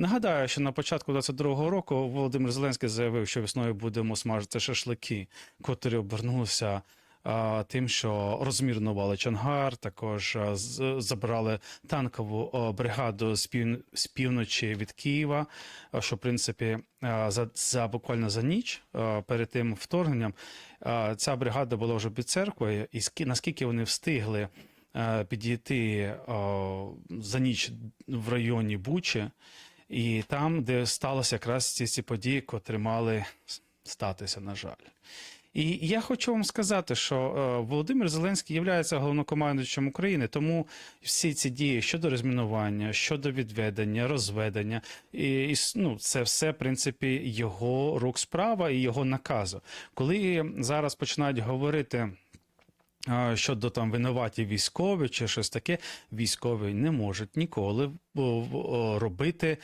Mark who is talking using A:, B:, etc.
A: Нагадаю, що на початку 22-го року Володимир Зеленський заявив, що весною будемо смажити шашлики, котрі обернулися тим, що розмірнували Чангар, також забрали танкову бригаду з, пів... з півночі від Києва. Що в принципі за, за буквально за ніч перед тим вторгненням ця бригада була вже під церквою, і ски- наскільки вони встигли підійти за ніч в районі Бучі, і там, де сталося якраз ці, ці події, котрі мали статися, на жаль. І я хочу вам сказати, що е, Володимир Зеленський є головнокомандуючим України, тому всі ці дії щодо розмінування, щодо відведення, розведення, і, і ну, це все, в принципі, його рук справа і його наказу. Коли зараз починають говорити. Щодо там винуваті військові чи щось таке, військові не можуть ніколи робити